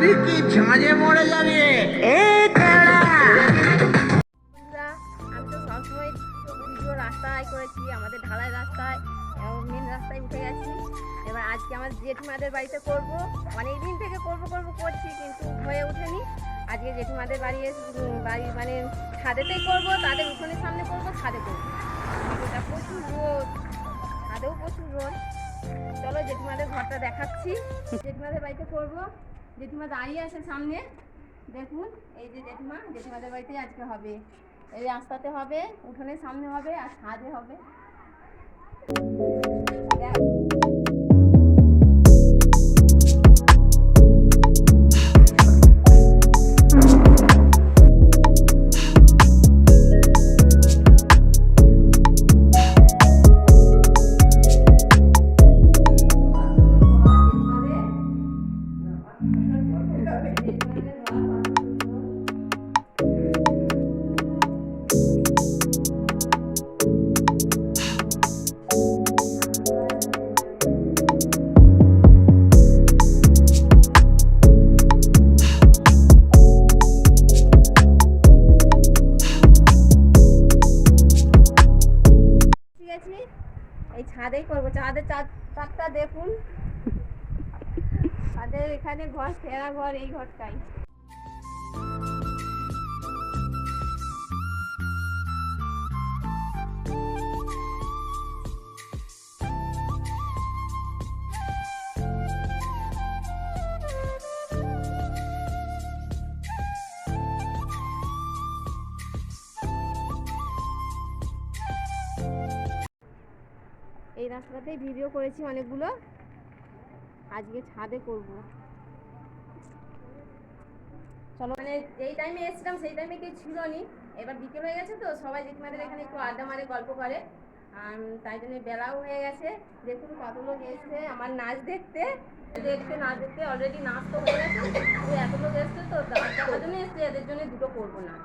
যাবি কি ঝাঁঝে মরে যাবি? এ তেড়া আমি তো সবসময় ভিডিও রাস্তায় করেছি, আমাদের ঢালাই রাস্তায় মেন রাস্তায় উঠে গেছি। এবার আজকে আমার জেঠিমাদের বাড়িতে করব। অনেক দিন থেকে করব করব, করছি, কিন্তু হয়ে ওঠেনি। আজকে জেঠিমাদের বাড়ি বাড়ি মানে ছাদেতেই করব, তাদের উঠোনের সামনে করব, ছাদে করব। প্রচুর রোদ, ছাদেও প্রচুর রোদ। চলো জেঠিমাদের ঘরটা দেখাচ্ছি। জেঠিমাদের বাড়িতে করব। জেঠিমা দাঁড়িয়ে আছে সামনে। দেখুন, এই যে জেঠিমা, জেঠিমাদের বাড়িতে আজকে হবে। এই রাস্তাতে হবে উঠোনের সামনে হবে, আর ছাদে হবে। এই ছাদেই করব ছাদে চাঁদটা দেখুন। ছাদের এখানে ঘর সেরা ঘর এই ঘরটাই। এই রাস্তাতেই ভিডিও করেছি অনেকগুলো। আজকে ছাদে করব। চলো মানে যেই টাইমে এসেছিলাম, সেই টাইমে কেউ ছিল নি। এবার বিকেল হয়ে গেছে তো, সবাই জেঠিমাদের এখানে একটু আড্ডা মারে, গল্প করে। তাই জন্য বেলাও হয়ে গেছে। দেখুন কত লোক এসছে আমার নাচ দেখতে। দেখতে, নাচ দেখতে অলরেডি নাচ তো হয়ে গেছে। এত লোক এসছে তো দেখার জন্য এসছে, এদের জন্য দুটো করব না।